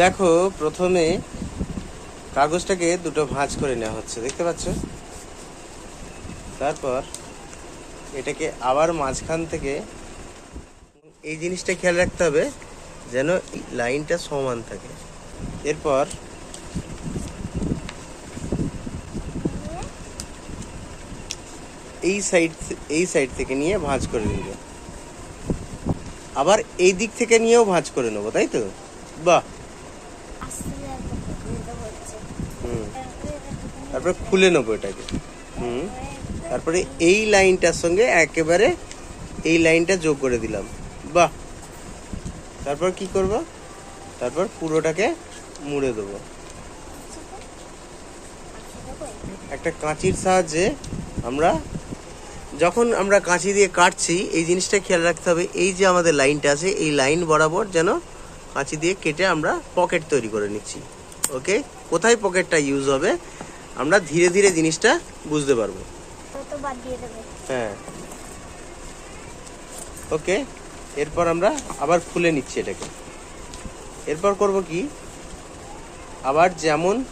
দেখো, প্রথমে কাগজটাকে দুটো ভাঁজ করে নেওয়া হচ্ছে, দেখতে পাচ্ছ? তারপর এটাকে আবার মাঝখান থেকে এই জিনিসটা খেয়াল রাখতে হবে যেন লাইনটা সমান থাকে। এরপর এই সাইড এই সাইড থেকে নিয়ে ভাঁজ করে নিব। আবার এই দিক থেকে নিয়েও ভাঁজ করে নেব, তাই তো? বাহ! তারপরে খুলে নেব এটাকে। হুম। তারপরে এই লাইনটার সঙ্গে একেবারে এই লাইনটা যোগ করে দিলাম। বাহ! তারপর কি করব? তারপর পুরোটাকে মুড়ে দেবো। একটা কাঁচির সাহায্যে আমরা যখন আমরা কাঁচি দিয়ে কাটছি, এই জিনিসটা খেয়াল রাখতে হবে, এই যে আমাদের লাইনটা আছে, এই লাইন বরাবর যেন কাঁচি দিয়ে কেটে আমরা পকেট তৈরি করে নিচ্ছি। ওকে? কোথায় পকেটটা ইউজ হবে? আমরা ধীরে ধীরে জিনিসটা বুঝতে পারব। হ্যাঁ। ওকে এরপর আমরা আবার খুলে নিচ্ছি এটাকে। এরপর করব কি? আবার যেমন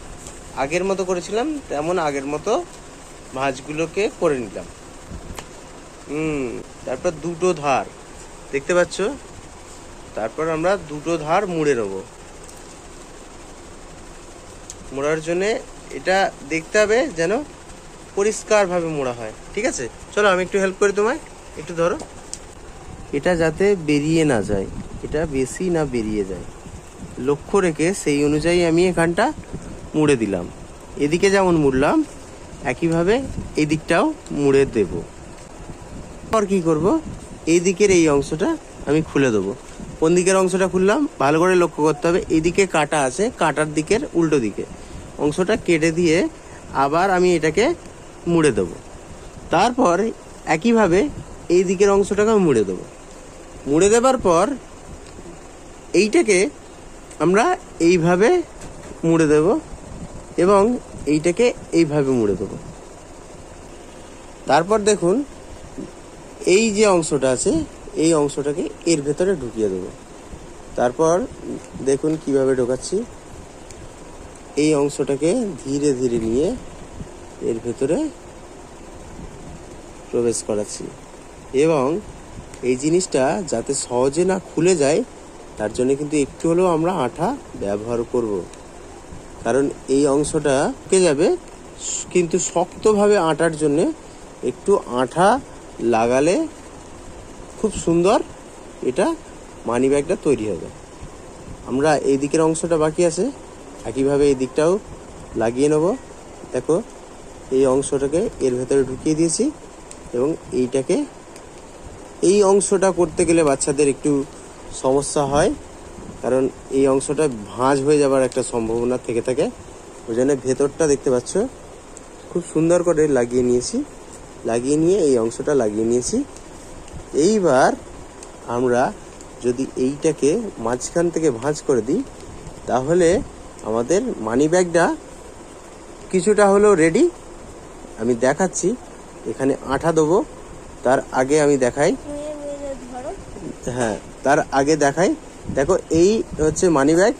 আগের মতো করেছিলাম তেমন আগের মতো ভাঁজগুলোকে করে নিলাম। হুম তারপর দুটো ধার। দেখতে পাচ্ছ? তারপর আমরা দুটো ধার মুড়ে নেব। মোড়ার জন্যে এটা দেখতে হবে যেন পরিষ্কারভাবে মোড়া হয়। ঠিক আছে? চলো, আমি একটু হেল্প করি তোমায়। একটু ধরো। এটা যাতে বেরিয়ে না যায়। এটা বেশি না বেরিয়ে যায়। লক্ষ্য রেখে সেই অনুযায়ী আমি এখানটা মুড়ে দিলাম। এদিকে যেমন মুড়লাম, একইভাবে এই দিকটাও মুড়ে দেব। পর কি করব? এই দিকের এই অংশটা আমি খুলে দেবো। কোন দিকের অংশটা খুললাম? ভালো করে লক্ষ্য করতে হবে। এদিকে কাটা আছে, কাটার দিকের উল্টো দিকে। অংশটা কেটে দিয়ে আবার আমি এটাকে মুড়ে দেবো। তারপর একইভাবে এই দিকের অংশটাকে আমি মুড়ে দেবো। মুড়ে দেবার পর এইটাকে আমরা এইভাবে মুড়ে দেব এবং এইটাকে এইভাবে মুড়ে দেবো। তারপর দেখুন, এই যে অংশটা আছে, এই অংশটাকে এর ভেতরে ঢুকিয়ে দেবো। তারপর দেখুন কীভাবে ঢোকাচ্ছি। এই অংশটাকে ধীরে ধীরে নিয়ে এর ভেতরে প্রবেশ করাচ্ছি। এবং এই জিনিসটা যাতে সহজে না খুলে যায়, তার জন্য কিন্তু একটু হলেও আমরা আঠা ব্যবহার করব। কারণ এই অংশটা কে যাবে, কিন্তু শক্তভাবে আটার জন্য একটু আঠা লাগালে খুব সুন্দর এটা মানি ব্যাগটা তৈরি হবে। আমরা এই দিকের অংশটা বাকি আছে। একইভাবে এই দিকটাও লাগিয়ে নেব। দেখো, এই অংশটাকে এর ভেতরে ঢুকিয়ে দিয়েছি এবং এইটাকে, এই অংশটা করতে গেলে বাচ্চাদের একটু সমস্যা হয়, কারণ এই অংশটা ভাঁজ হয়ে যাবার একটা সম্ভাবনা থেকে থাকে। ওই জন্য ভেতরটা দেখতে পাচ্ছ, খুব সুন্দর করে লাগিয়ে নিয়েছি, লাগিয়ে নিয়ে এই অংশটা লাগিয়ে নিয়েছি। এইবার আমরা যদি এইটাকে মাঝখান থেকে ভাঁজ করে দিই, তাহলে আমাদের মানি ব্যাগটা কিছুটা হলেও রেডি আমি দেখাচ্ছি, এখানে আঠা দেবো, তার আগে আমি দেখাই। হ্যাঁ তার আগে দেখাই। দেখো, এই হচ্ছে মানি ব্যাগ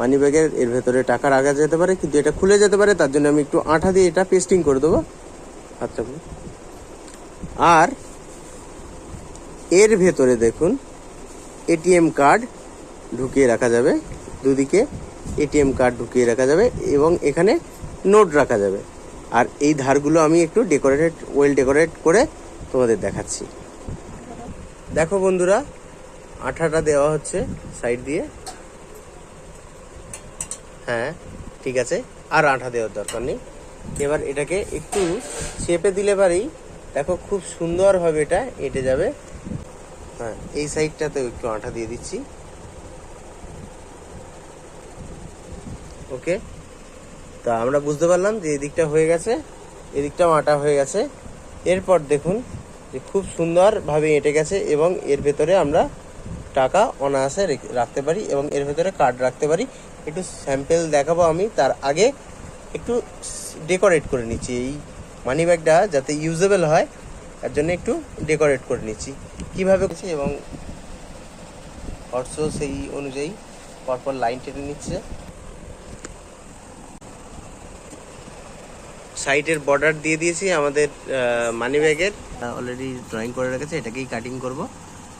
মানি ব্যাগের এর ভেতরে টাকা রাখা যেতে পারে, কিন্তু এটা খুলে যেতে পারে, তার জন্য আমি একটু আঠা দিয়ে এটা পেস্টিং করে দেবো। আচ্ছা আর এর ভেতরে দেখুন এটিএম কার্ড ঢুকিয়ে রাখা যাবে দুদিকে। এটিএম কার্ড ঢুকিয়ে রাখা যাবে এবং এখানে নোট রাখা যাবে। আর এই ধারগুলো আমি একটু ডেকোরেটেড ওয়েল ডেকোরেট করে তোমাদের দেখাচ্ছি। দেখো বন্ধুরা, আঠাটা দেওয়া হচ্ছে সাইড দিয়ে। হ্যাঁ ঠিক আছে, আর আঠা দেওয়ার দরকার নেই। এবার এটাকে একটু চেপে দিলে পারেই, দেখো খুব সুন্দরভাবে এটা এঁটে যাবে। হ্যাঁ এই সাইডটাতেও একটু আঠা দিয়ে দিচ্ছি। ওকে? তা আমরা বুঝতে পারলাম যে এদিকটা হয়ে গেছে এদিকটা আটা হয়ে গেছে। এরপর দেখুন যে খুব সুন্দরভাবে এঁটে গেছে এবং এর ভেতরে আমরা টাকা অনায়াসে রেখে- রাখতে পারি এবং এর ভেতরে কার্ড রাখতে পারি। একটু স্যাম্পেল দেখাবো আমি, তার আগে একটু ডেকোরেট করে নিচ্ছি। এই মানি ব্যাগটা যাতে ইউজেবল হয়, তার জন্য একটু ডেকোরেট করে নিচ্ছি। কীভাবে করছি এবং অর্থ সেই অনুযায়ী পরপর লাইন টেনে নিচ্ছে। সাইডের বর্ডার দিয়ে দিয়েছি আমাদের মানি ব্যাগের অলরেডি ড্রয়িং করে রেখেছে এটাকেই কাটিং করব।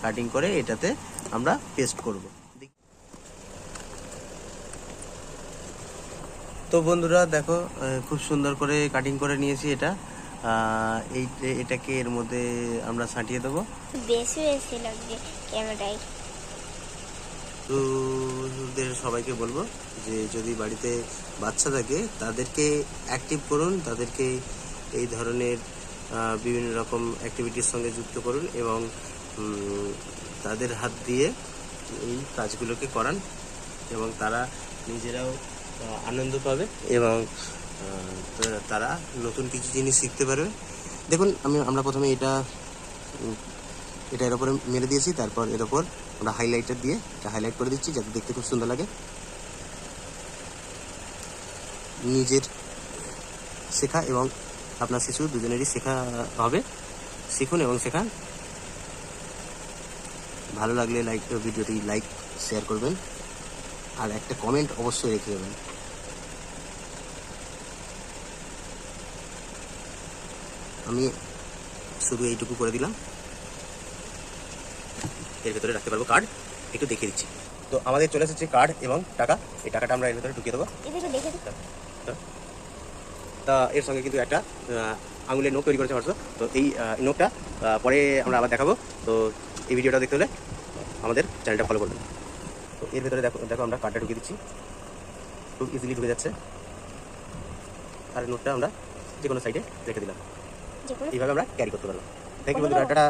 কাটিং করে এটাতে আমরা পেস্ট করব। তো বন্ধুরা দেখো খুব সুন্দর করে কাটিং করে নিয়েছি এটা। এই এটাকে এর মধ্যে আমরা ছাঁটিয়ে দেবো। বেশি বেশি লাগছে ক্যামেরায় তো সবাইকে বলব যে যদি বাড়িতে বাচ্চা থাকে, তাদেরকে অ্যাক্টিভ করুন, তাদেরকে এই ধরনের বিভিন্ন রকম অ্যাক্টিভিটির সঙ্গে যুক্ত করুন এবং তাদের হাত দিয়ে এই কাজগুলোকে করান এবং তারা নিজেরাও আনন্দ পাবে এবং তারা নতুন কিছু জিনিস শিখতে পারবে। দেখুন, আমি, আমরা প্রথমে এটা এটা এর উপরে মেরে দিয়েছি, তারপর এর উপর আমরা হাইলাইটার দিয়ে এটা হাইলাইট করে দিচ্ছি যাতে দেখতে খুব সুন্দর লাগে। নিজের শেখা এবং আপনার শিশু দুজনেরই শেখা হবে। শিখুন এবং শেখান। ভালো লাগলে লাইক ভিডিওটি লাইক শেয়ার করবেন। আর একটা কমেন্ট অবশ্যই রেখে দেবেন। আমি শুধু এইটুকু করে দিলাম। এর ভেতরে রাখতে পারব কার্ড একটু দেখিয়ে দিচ্ছি। তো আমাদের চলে এসেছে কার্ড এবং টাকা। এই টাকাটা আমরা এর ভেতরে ঢুকিয়ে দেবো। তা এর সঙ্গে কিন্তু একটা আঙুলের নোক তৈরি করেছে হর্ষ তো এই নোকটা পরে আমরা আবার দেখাবো। তো এই ভিডিওটা দেখতে হলে আমাদের চ্যানেলটা ফলো করবেন। তো এর ভেতরে দেখো দেখো আমরা কার্ডটা ঢুকিয়ে দিচ্ছি। খুব ইজিলি ঢুকে যাচ্ছে। আর নোটটা আমরা যে কোনো সাইডে রেখে দিলাম। এইভাবে আমরা ক্যারি করতে পারলাম থ্যাংক ইউ বন্ধুরা টাটা।